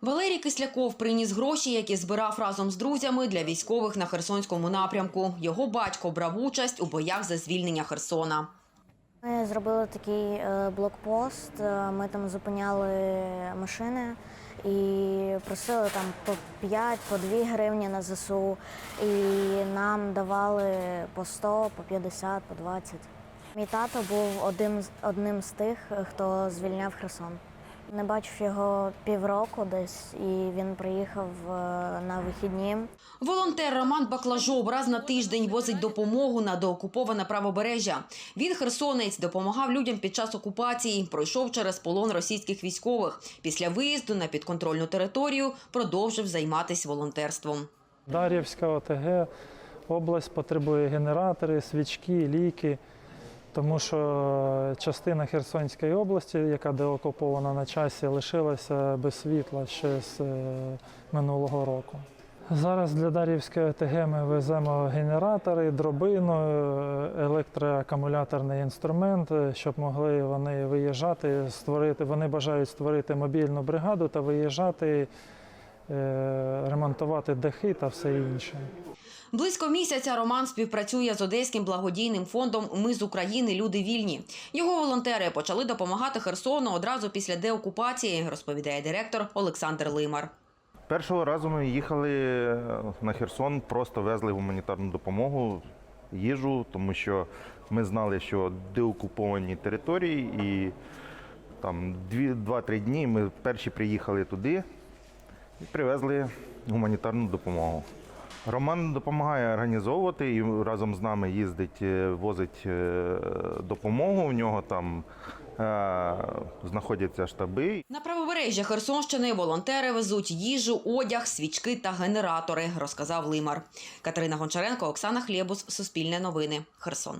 Валерій Кисляков приніс гроші, які збирав разом з друзями для військових на Херсонському напрямку. Його батько брав участь у боях за звільнення Херсона. Ми зробили такий е, блокпост. е, Ми там зупиняли машини і просили там по 5, по 2 гривні на ЗСУ. І нам давали по 100, по 50, по 20. Мій тато був одним, з- одним з тих, хто звільняв Херсон. Не бачив його півроку десь, і він приїхав е, на вихідні. Волонтер Роман Баклажов раз на тиждень возить допомогу на деокуповане правобережжя. Він херсонець допомагав людям під час окупації, пройшов через полон російських військових. Після виїзду на підконтрольну територію продовжив займатися волонтерством. Дар'ївська ОТГ область потребує генератори, свічки, ліки, тому що частина Херсонської області, яка деокупована на часі, лишилася без світла ще з е, минулого року. Зараз для Дар'ївської ОТГ ми веземо генератори, дробину, е, електроакумуляторний інструмент, е, щоб могли вони виїжджати, створити. Вони бажають створити мобільну бригаду та виїжджати, ремонтувати дахи та все інше. Близько місяця Роман співпрацює з одеським благодійним фондом Ми з України люди вільні. Його волонтери почали допомагати Херсону одразу після деокупації, розповідає директор Олександр Лимар. Першого разу ми їхали на Херсон, просто везли гуманітарну допомогу, їжу, тому що ми знали, що деокуповані території, і там 2-3 дні ми перші приїхали туди і привезли гуманітарну допомогу. Роман допомагає організовувати і разом з нами їздить, е, возить е, допомогу. У нього там е, знаходяться штаби. На правобережжя Херсонщини волонтери везуть їжу, одяг, свічки та генератори, розказав Лимар. Катерина Гончаренко, Оксана Хлєбус, Суспільне новини, Херсон.